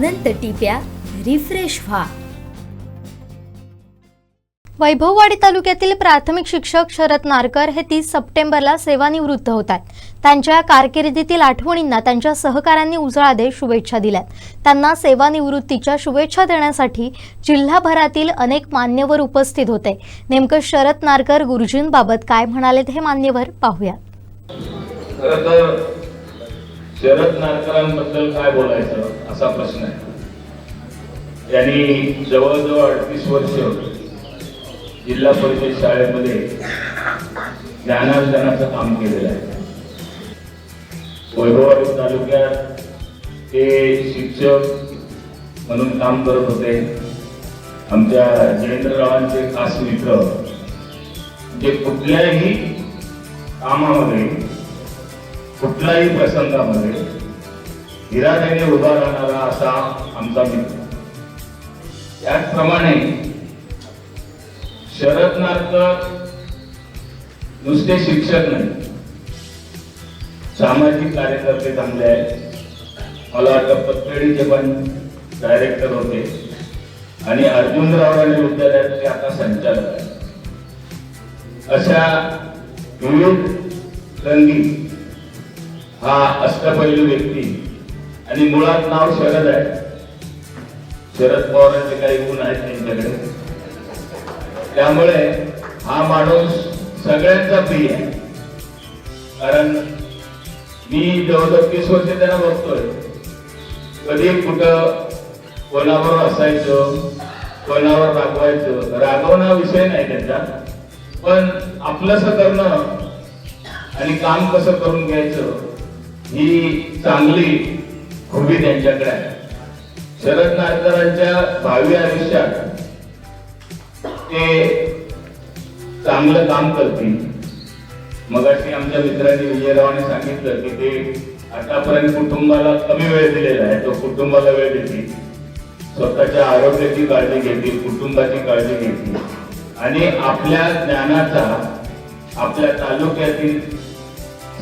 अनंत टिप्या refresh व्हा. वैभववाडी तालुक्यातील प्राथमिक शिक्षक शरद नारकर हे तीस सप्टेंबरला सेवानिवृत्त होत आहेत. त्यांच्या कारकिर्दीतील आठवणींना त्यांच्या सहकाऱ्यांनी उजाळा देत शुभेच्छा दिल्यात. त्यांना सेवानिवृत्तीच्या शुभेच्छा देण्यासाठी जिल्हाभरातील अनेक मान्यवर उपस्थित होते. नेमकं शरद नारकर गुरुजींबाबत काय म्हणालेत हे मान्यवर पाहूया खरं तर शरद नारकरांबद्दल काय बोलायचं असा प्रश्न आहे. त्यांनी जवळजवळ अडतीस वर्ष जिल्हा परिषद शाळेमध्ये ज्ञानार्जनाचं काम केलेलं आहे. वैभववाडी तालुक्यात ते शिक्षक म्हणून काम करत होते. आमच्या जयेंद्ररावांचे खास मित्र. जे कुठल्याही कामामध्ये कुठल्याही प्रसंगामध्ये इराद्याने उभा राहणारा असा आमचा मित्र. त्याचप्रमाणे शरद नारकर नुसते शिक्षक नाही. सामाजिक कार्यकर्ते चांगले आहेत. मला वाटतं पतपेढीचे पण डायरेक्टर होते. आणि अर्जुनराव राणे विद्यालयाचे आता संचालक आहेत. अशा विविध रंगी हा अष्टपैलू व्यक्ती. आणि मुळात नाव शरद आहे. शरद पवारांचे काही गुण आहेत त्यांच्याकडे. त्यामुळे हा माणूस सगळ्यांचा प्रिय आहे. कारण मी जवळजवळ तीस वर्ष त्यांना बघतोय. कधी कुठं कोणावर असायचं कोणावर रागवायचं रागवणं विषय नाही त्यांचा. पण आपलंस करणं आणि काम कसं करून घ्यायचं ही चांगली खूबी त्यांच्याकडे आहे. शरद नारकरांच्या भावी आयुष्यात ते चांगलं काम करतील. मगाशी आमच्या मित्रांनी विजयरावाने सांगितलं की ते आतापर्यंत कुटुंबाला कमी वेळ दिलेला आहे. तो कुटुंबाला वेळ देतील. स्वतःच्या आरोग्याची काळजी घेतील कुटुंबाची काळजी घेतील. आणि आपल्या ज्ञानाचा आपल्या तालुक्यातील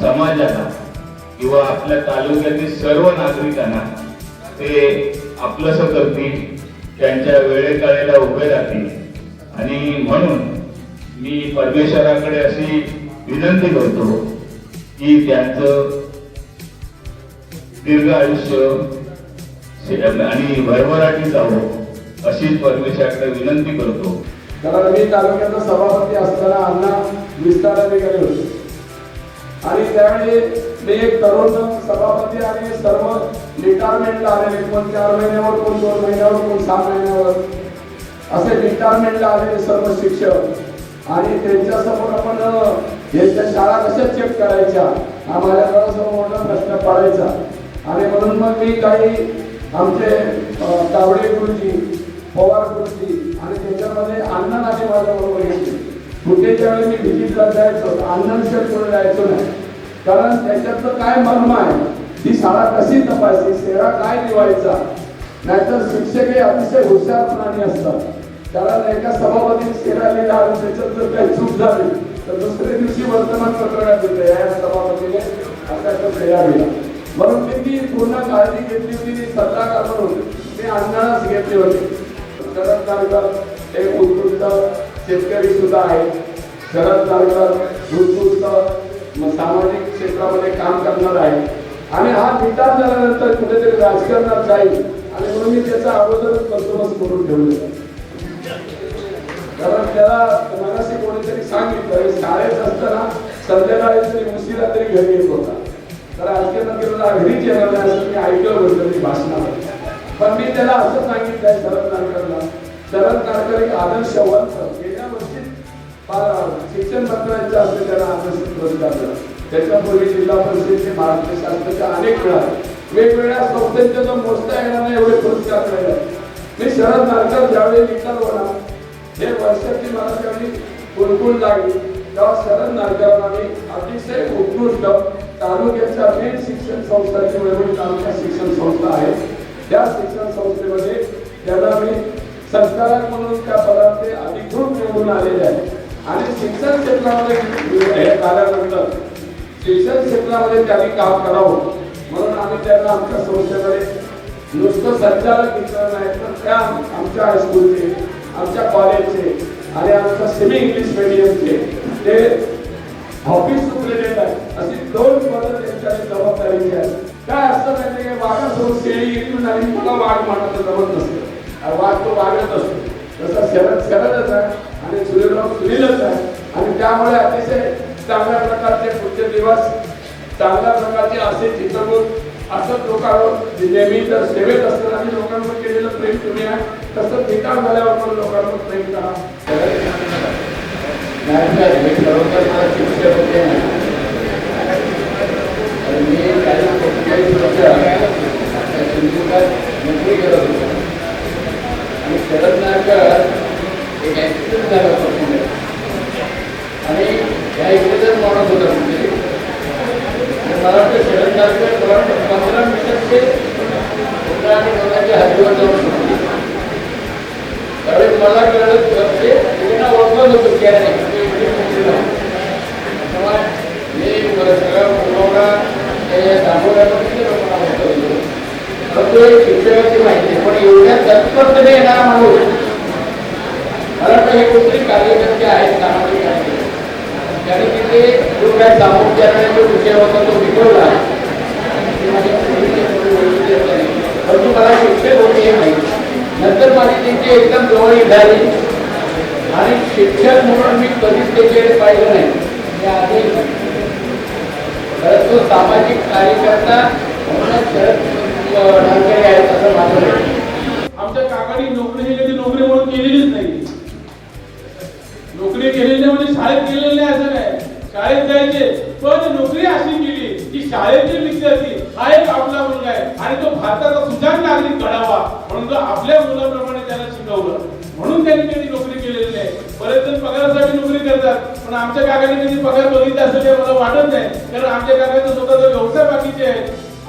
समाजाला किंवा आपल्या तालुक्यातील सर्व नागरिकांना ते आपलंस करतील त्यांच्या वेळेकाळेला उभे राहतील. आणि म्हणून मी परमेश्वराकडे अशी विनंती करतो की त्यांचं दीर्घ आयुष्य आणि भरभराटी जावं अशीच परमेश्वराकडे विनंती करतो. कारण मी तालुक्याचा सभापती असताना अण्णा विस्ताराने गेले होते. त्यावेळी मी एक तरुण सभापती आणि सर्व रिटायरमेंटला आलेले कोण चार महिन्यावर कोण दोन महिन्यावर कोण सहा महिन्यावर. असे रिटायरमेंटला आलेले सर्व शिक्षक आणि त्यांच्यासमोर आपण यांच्या शाळा कशा चेक करायच्या हा माझ्यासमोर मोठा प्रश्न पडायचा. आणि म्हणून मग मी काही आमचे तावडे गुरुजी पवार गुरुजी आणि त्याच्यामध्ये अण्णा नाते माझ्याबरोबर घेतले कुठेच्या वेळी मी व्हिजिटला जायचो अण्णांशिवाय करून जायचो नाही. कारण त्याच्यातलं काय मर्म आहे? ही शाळा कशी तपासली शेरा काय निवायचा? नाहीतर शिक्षक हे अतिशय हुशार प्राणी असतात. कारण एका सभापतीने शेरा लिहिला आणि त्याच्यात जर काही चूक झाली तर दुसऱ्या दिवशी वर्तमानपत्रात येते या सभापतीने असा सेवा लिहिला. म्हणून मी ती पूर्ण काळजी घेतली होती ती सल्लागार म्हणून मी अण्णाच घेतली होती. शरद नारकर एक उत्कृष्ट शेतकरी सुद्धा आहेत. शरद नारकर उत्कृष्ट मग सामाजिक क्षेत्रामध्ये काम करणार आहे. आणि हा रिटायर झाल्यानंतर कुठेतरी राजकारणात जाईल. आणि म्हणून मी त्याचा अगोदरच बंदोबस्त करून ठेवलेला कारण त्याला मनाशी कोणीतरी सांगितलं शाळेत असताना संध्याकाळी तरी उशिरा तरी घरी येत होता. तर राजकारणात गेलेला घरीच येणार नाही असं मी ऐकलं होतं मी भाषणामध्ये पण मी त्याला असं सांगितलंय शरद नारकरला. शरद नारकर एक आदर्शवंत गेल्या शिक्षण मंत्र्यांच्या हस्ते त्यांना आकर्षित पुरस्कार दिला त्याच्यापूर्वी जिल्हा परिषदेचे महाराष्ट्र शासनाच्या अनेक वेळा वेगवेगळ्या संस्थांच्या जो मोजता येणार नाही एवढे पुरस्कार मिळाले. मी शरद नारकर ज्यावेळी निकाल होणार हे वर्षाची मला त्यावेळी कुलकुल लागली. तेव्हा शरद नारकरांना मी अतिशय उत्कृष्ट तालुक्याच्या मेन शिक्षण संस्थाची जी तालुका शिक्षण संस्था आहे त्या शिक्षण संस्थेमध्ये त्यांना मी संचालक म्हणून त्या पदाचे अधिकृत निवडून आलेले आहे. आणि शिक्षण क्षेत्रामध्ये हे शिक्षण क्षेत्रामध्ये त्यांनी काम करावं म्हणून आम्ही त्यांना आमच्या संस्थेकडे नुसतं संचालक इथं नाही तर त्या आमच्या हायस्कूलचे आमच्या कॉलेजचे आणि आमच्या सेमी इंग्लिश मिडियमचे ते ऑफिस सुपरिटेंडंट आहेत. अशी दोन पदं त्यांच्या जबाबदारीची आहेत. काय असतं त्यांनी वाघा सोडून शेळी गेली आणि मला वाघ म्हणायचं जमत नसतं. वाघ तो वागत असतो. तसा शरद शरदच आहे. आणि सुनीलराव सुनीलच आहे आणि त्यामुळे अतिशय चांगल्या प्रकारचे पुढचे दिवस चांगल्या प्रकारचे असे चित्रकूट असंच लोकांवर नेहमी जर सेवेत असताना आणि लोकांवर केलेलं प्रेम तुम्ही आहे. तसं ठिकाण झाल्यावर पण लोकांवर प्रेम करा. नाही खरोखर मला शिक्षक होते. मी काही पंचेचाळीस वर्ष सिंधुदुर्गात नोकरी करत होतो. आणि शरद नायकर एक आणि त्या इकडेच होता म्हणजे मला वाटतं शरद नारकर मला वाटतं पंधरा मिनिटात ते पुन्हा आणि दोघांच्या हातीवर जाऊन सुटली त्यावेळेस मला कळलं ते त्यांना ओळखत होतं की मी सगळा मुलगा होतो शिक्षकाची माहिती पण एवढ्या तत्परतेने येणारा माणूस मला वाटतं हे कोणतरी कार्यकर्ते आहेत सामाजिक कार्यकर्ते. त्याने तिथे जो काय सामोपचाराने जो विषय होता तो शिकवला परंतु मला शिक्षक होते हे माहिती नंतर माझी त्यांची एकदम जवळ झाली. आणि शिक्षक म्हणून मी कधीच त्याच्याकडे पाहिलं नाही. मी आधी खरंच सामाजिक कार्यकर्ता म्हणूनच शरद नागरे आहेत असं माझं शाळेत गेलेली नाही असं नाही. शाळेत जायचे पण नोकरी अशी केली की शाळेतील विद्यार्थी हा एक आपला मुलगा आहे. आणि तो भारताचा सुजाण नागरिक घडावा म्हणून तो आपल्या मुलाप्रमाणे त्याला शिकवलं. म्हणून त्यांनी कधी नोकरी केलेली नाही. बरेच जण पगारासाठी नोकरी करतात पण आमच्या काकाने कधी पगार बघितला असं काही मला वाटत नाही. कारण आमच्या काकाचा स्वतःचा व्यवसाय बाकीचे आहे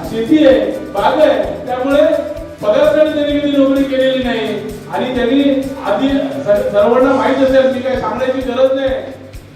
शेती आहे बाग आहे. त्यामुळे पगारासाठी त्यांनी कधी नोकरी केलेली नाही. आणि त्यांनी आधी सर्वांना माहीत असेल मी काही सांगण्याची गरज नाही.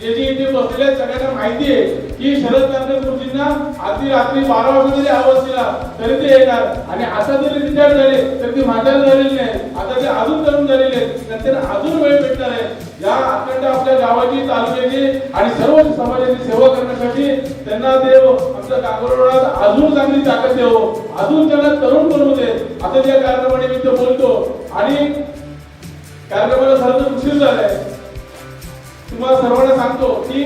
जे जे इथे बसलेले सगळ्यांना माहिती आहे की शरद कांदे गुरुजींना आधी रात्री बारा वाजता जरी आवाज दिला तरी ते येणार. आणि आता जरी रिटायर झाले तरी ते म्हातारे झालेले नाही. आता ते अजून तरुण झालेले आहेत. तर त्यांना अजून वेळ भेटणार आहे. या अखंड आपल्या गावाची तालुक्याची आणि सर्व समाजाची सेवा करण्यासाठी त्यांना देव आमच्या कागोरवाडात अजून चांगली ताकद देव. अजून त्यांना तरुण बनवू दे. आता ज्या कार्यक्रमानिमित्त बोलतो. आणि कार्यक्रमाला खरं तर उशीर झालाय. तुम्हाला सर्वांना सांगतो की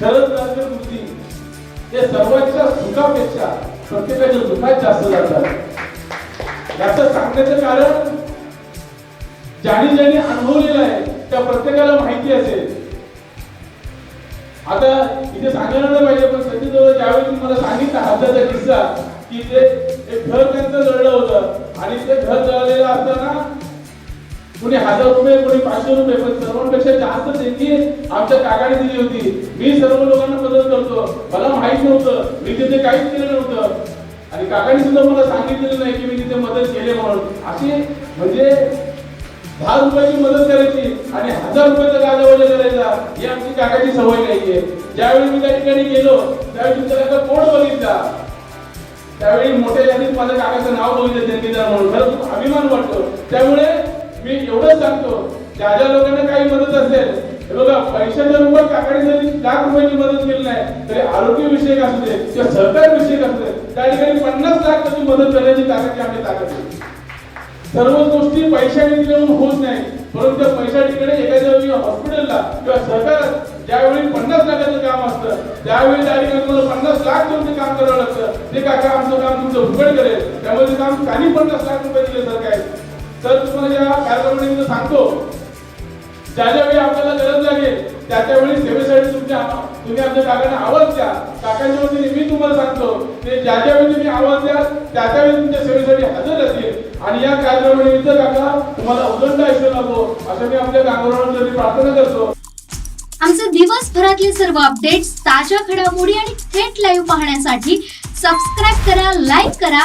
शरद राजकर कृती हे सर्वांच्या सुखापेक्षा प्रत्येकाच्या दुःखात जास्त जातात. याच सांगण्याचं कारण ज्याने ज्याने अनुभवलेलं आहे त्या प्रत्येकाला माहिती असेल. आता इथे सांगायला नाही पाहिजे पण सचिन जवळ ज्यावेळी तुम्हाला सांगितलं हद्दाचा किस्सा की ते एक घर त्यांचं जळलं होतं आणि ते घर जळलेलं असताना कोणी हजार रुपये कोणी पाचशे रुपये पण सर्वांपेक्षा जास्त त्यांनी आमच्या काकाने दिली होती. मी सर्व लोकांना मदत करतो. मला माहीत नव्हतं. मी तिथे काहीच केलं नव्हतं. आणि काकाने सुद्धा मला सांगितलेलं नाही की मी तिथे मदत केली म्हणून. अशी म्हणजे दहा रुपयाची मदत करायची आणि हजार रुपयाचा गाजावाजा करायचा ही आमची काकाची सवय नाहीये. ज्यावेळी मी त्या ठिकाणी गेलो त्यावेळी तुमच्या काका कोण बघितला? त्यावेळी मोठ्या यादीत माझ्या काकाचं नाव बघितलं त्यांनी म्हणून. खरंच खूप अभिमान वाटतो. त्यामुळे मी एवढंच सांगतो ज्या ज्या लोकांना काही मदत असेल हे बघा पैशाच्या रूपात काकाने जरी लाख रुपयाची मदत केली नाही तरी आरोग्य विषयक असू दे किंवा सहकार विषयक असू दे त्या ठिकाणी पन्नास लाख त्याची मदत करण्याची ताकद आम्ही ताकद आहे सर्व गोष्टी पैशाने देऊन होत नाही परंतु त्या पैशा ठिकाणी एखाद्या वेळी हॉस्पिटलला किंवा सरकार ज्यावेळी पन्नास लाखाचं काम असतं त्यावेळी त्या ठिकाणी तुम्हाला पन्नास लाख देऊन काम करावं लागतं. ते काका आमचं काम तुमचं उघड करेल. त्यामुळे काम काही पन्नास लाख रुपये दिले सर काय? सर तुम्हाला या कार्यक्रमानिमित्त सांगतो ज्या ज्या वेळी आपल्याला गरज लागेल त्या त्यावेळी सेवेसाठी तुमच्या तुम्ही आमच्या काकांना आवाज द्या. काकांच्या वतीने मी तुम्हाला सांगतो ते ज्या ज्या वेळी तुम्ही आवाज द्या त्या त्यावेळी तुमच्या सेवेसाठी हजर असतील. आणि या कार्यक्रमानिमित्त काका तुम्हाला उदंड ऐकू लाभो असं मी आमच्या काकांवर प्रार्थना करतो. आमचे दिवसभरातले सर्व अपडेट्स ताज्या घडामोडी आणि थेट लाईव्ह पाहण्यासाठी सबस्क्राईब करा लाईक करा